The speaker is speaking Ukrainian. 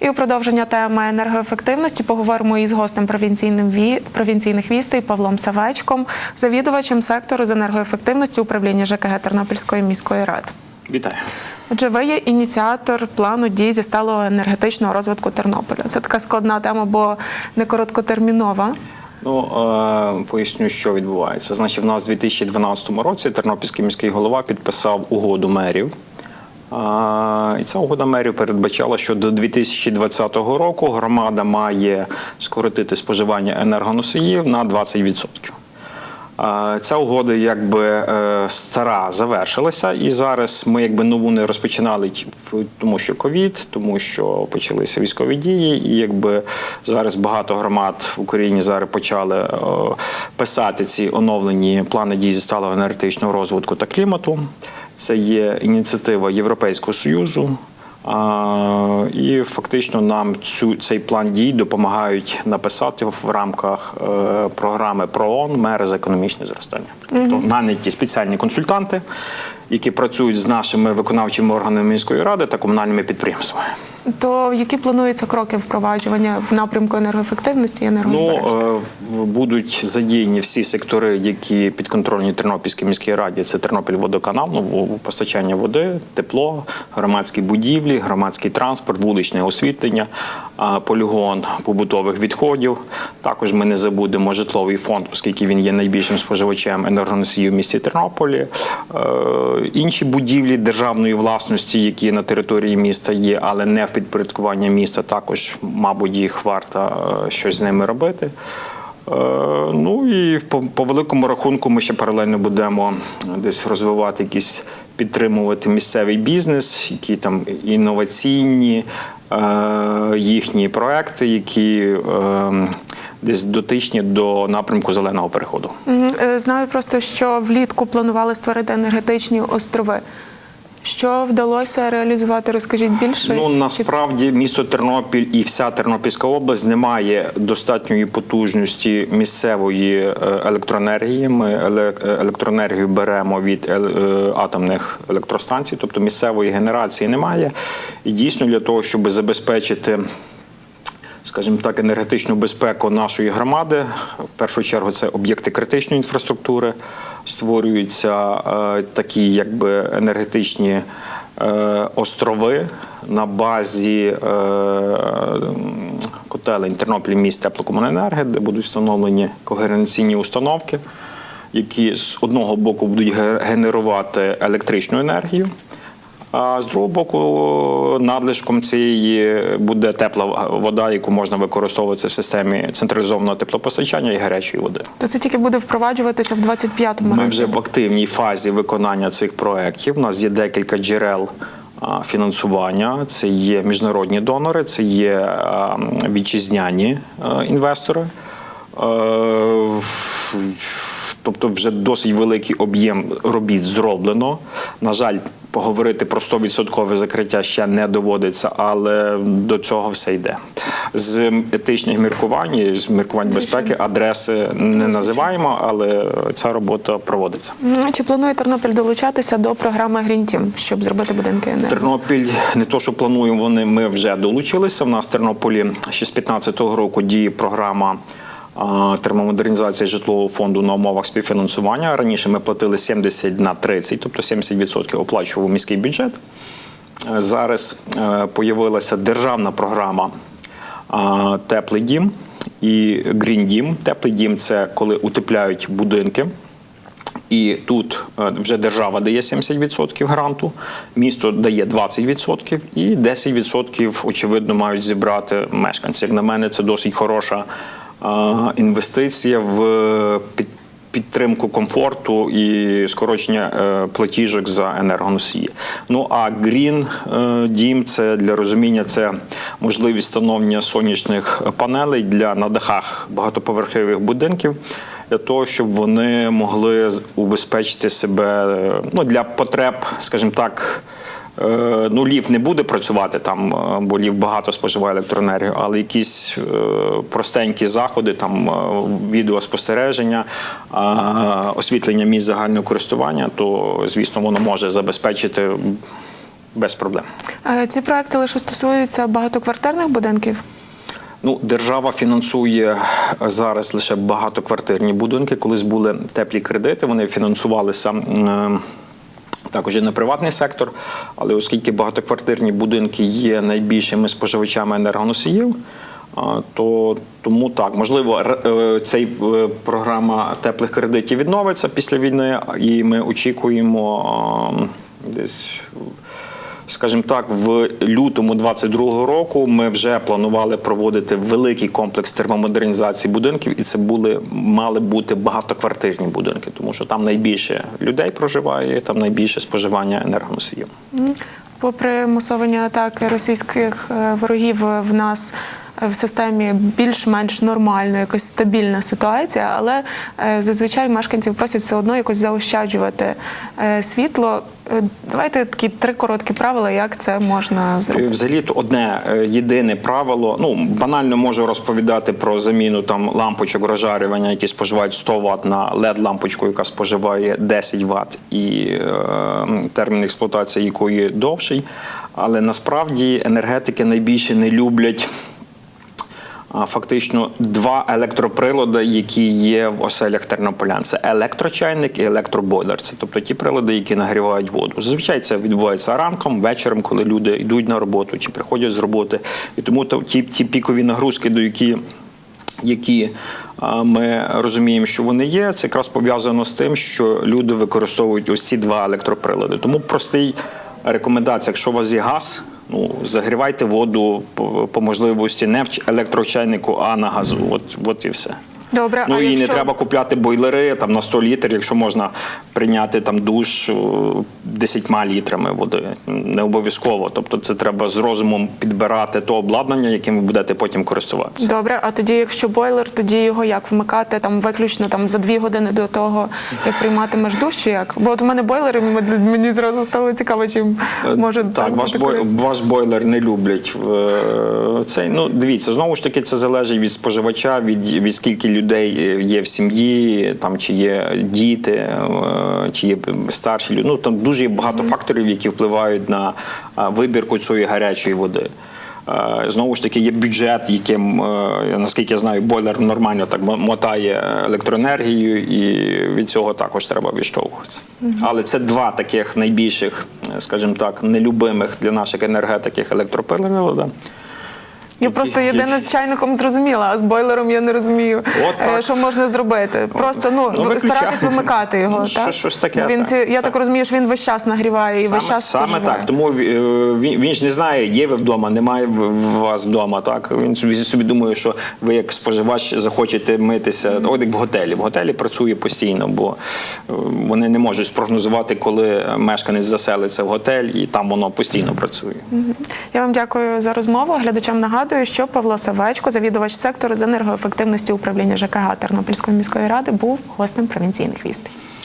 І у продовження теми енергоефективності поговоримо із гостем провінційним ві... провінційних вістей Павлом Савечком, завідувачем сектору з енергоефективності управління ЖКГ Тернопільської міської ради. Вітаю. Отже, ви є ініціатор плану дій зі сталого енергетичного розвитку Тернополя. Це така складна тема, бо не короткотермінова. Ну е, поясню, що відбувається. Значить, в нас у 2012 році Тернопільський міський голова підписав угоду мерів. І ця угода мерів передбачала, що до 2020 року громада має скоротити споживання енергоносіїв на 20%. Ця угода якби е, стара завершилася, і зараз ми якби нову не розпочинали, тому що ковід, тому що почалися військові дії, і якби зараз багато громад в Україні зараз почали е, писати ці оновлені плани дій зі сталого енергетичного розвитку та клімату. Це є ініціатива Європейського союзу. А, і фактично нам цю цей план дій допомагають написати в рамках е, програми ПРООН мери з економічне зростання. Тобто наняті спеціальні консультанти, які працюють з нашими виконавчими органами міської ради та комунальними підприємствами. То які плануються кроки впроваджування в напрямку енергоефективності і Ну енергозбереження? е, будуть задіяні всі сектори, які підконтрольні Тернопільській міській раді. Це Тернопільводоканал, ну постачання води, тепло, громадські будівлі, громадський транспорт, вуличне освітлення, полігон побутових відходів. Також ми не забудемо житловий фонд, оскільки він є найбільшим споживачем енергоносіїв в місті Тернополі. Е, Інші будівлі державної власності, які на території міста є, але не в підпорядкуванні міста, також, мабуть, їх варто е, щось з ними робити. Е, Ну і по, по великому рахунку ми ще паралельно будемо десь розвивати якісь підтримувати місцевий бізнес, які там інноваційні їхні проекти, які е, десь дотичні до напрямку зеленого переходу. Е, Знаю просто, що влітку планували створити енергетичні острови. Що вдалося реалізувати? Розкажіть більше. Ну насправді місто Тернопіль і вся Тернопільська область не має достатньої потужності місцевої е, електроенергії. Ми е, електроенергію беремо від е, атомних електростанцій, тобто місцевої генерації немає. І дійсно для того, щоб забезпечити. Скажімо так, енергетичну безпеку нашої громади. В першу чергу це об'єкти критичної інфраструктури. Створюються е, такі якби енергетичні е, острови на базі е, котелень Тернопіль міст теплокомуненерги, де будуть встановлені когеренційні установки, які з одного боку будуть генерувати електричну енергію. А з другого боку, надлишком цієї буде тепла вода, яку можна використовувати в системі централізованого теплопостачання і гарячої води. То це тільки буде впроваджуватися в 25-му Ми вже в активній фазі виконання цих проєктів. У нас є декілька джерел фінансування. Це є міжнародні донори, це є вітчизняні інвестори. Е, Тобто вже досить великий об'єм робіт зроблено. На жаль, поговорити про 100% закриття ще не доводиться, але до цього все йде. З етичних міркувань, з міркувань безпеки адреси не називаємо, але ця робота проводиться. Чи планує Тернопіль долучатися до програми Green Team, щоб зробити будинки енергії? Тернопіль не то, що плануємо, вони ми вже долучилися. В нас в Тернополі ще з 15-го року діє програма. Термомодернізації житлового фонду на умовах співфінансування. Раніше ми платили 70 на 30, тобто 70% оплачував міський бюджет. Е, Зараз е, появилася державна програма Теплий дім і Green Дім. Теплий дім це коли утепляють будинки. І тут е, вже держава дає 70% гранту, місто дає 20%, і 10% очевидно мають зібрати мешканці. Як на мене, це досить хороша інвестиція в під- підтримку комфорту і скорочення е, платіжок за енергоносії. Ну а Green е, дім це для розуміння це можливість встановлення сонячних панелей для на дахах багатоповерхових будинків для того, щоб вони могли убезпечити себе е, ну, для потреб, скажімо так. Е, Ну, ліфт не буде працювати там, е, бо ліфт багато споживає електроенергію, але якісь е, простенькі заходи, там відеоспостереження, освітлення місць загального користування, то звісно воно може забезпечити без проблем. Ці проекти лише стосуються багатоквартирних будинків. Ну, держава фінансує зараз лише багатоквартирні будинки. Колись були теплі кредити, вони фінансувалися. Також і на приватний сектор, але оскільки багатоквартирні будинки є найбільшими споживачами енергоносіїв, то тому так. Можливо е, цей е, програма теплих кредитів відновиться після війни, і ми очікуємо десь Скажімо так, в лютому 22-го року ми вже планували проводити великий комплекс термомодернізації будинків, і це були мали бути багатоквартирні будинки, тому що там найбільше людей проживає, там найбільше споживання енергоносіїв. Попри мусовання атаки російських е, ворогів, в нас в системі більш-менш нормальна, якось стабільна ситуація, але е, зазвичай мешканців просять все одно якось заощаджувати е, світло. Е, Давайте такі три короткі правила, як це можна зробити. Взагалі одне е, єдине правило. Ну банально можу розповідати про заміну там лампочок розжарювання, які споживають 100 Вт на led лампочку, яка споживає 10 Вт, і е, термін експлуатації якої довший. Але насправді енергетики найбільше не люблять. Фактично два електроприлади, які є в оселях тернополян. Це електрочайник і електробойлер. Це тобто ті прилади, які нагрівають воду. Зазвичай це відбувається ранком, вечором, коли люди йдуть на роботу чи приходять з роботи. І тому то ті, ті пікові нагрузки, до які які ми розуміємо, що вони є, це якраз пов'язано з тим, що люди використовують ось ці два електроприлади. Тому простий рекомендація, якщо у вас є газ, ну загрівайте воду по, по можливості не в електрочайнику, а на газу. От, от і все. Добре, Ну а і якщо... не треба купляти бойлери там на 100 літрів, якщо можна прийняти там душ о, 10 літрами води. Не обов'язково. Тобто, це треба з розумом підбирати то обладнання, яким ви будете потім користуватися. Добре, а тоді, якщо бойлер, тоді його як вмикати там виключно там за дві години до того, як прийматимеш душ, чи як? Бо от у мене бойлер, і м- мені зразу стало цікаво, чим може Е, так, ваш, бой, ваш бойлер не люблять е, цей. Ну, дивіться, знову ж таки, це залежить від споживача, від, від скільки людей є в сім'ї, там чи є діти, е, чи є старші люди. Ну там дуже багато факторів, які впливають на вибірку цієї гарячої води. Знову ж таки, є бюджет, яким, е, наскільки я знаю, бойлер нормально так мотає електроенергію, і від цього також треба відштовхуватися. Але це два таких найбільших, е, скажімо так, нелюбимих для наших енергетиків електроприлади. Я просто єдине з чайником зрозуміла, а з бойлером я не розумію, От е, що можна зробити. Просто ну, Ну, старатись вимикати його. Ну, так? що- щось таке, Він так, я так. так. розумію, що він весь час нагріває і весь час саме споживає. так. Тому е, він, він ж не знає, є ви вдома, немає вас вдома. Так він собі, собі думає, що ви як споживач захочете митися. От як в готелі. В готелі працює постійно, бо вони не можуть спрогнозувати, коли мешканець заселиться в готель, і там воно постійно працює. Я вам дякую за розмову. Глядачам нагадую, що Павло Савечко, завідувач сектору з енергоефективності управління ЖКГ Тернопільської міської ради, був гостем провінційних вістей.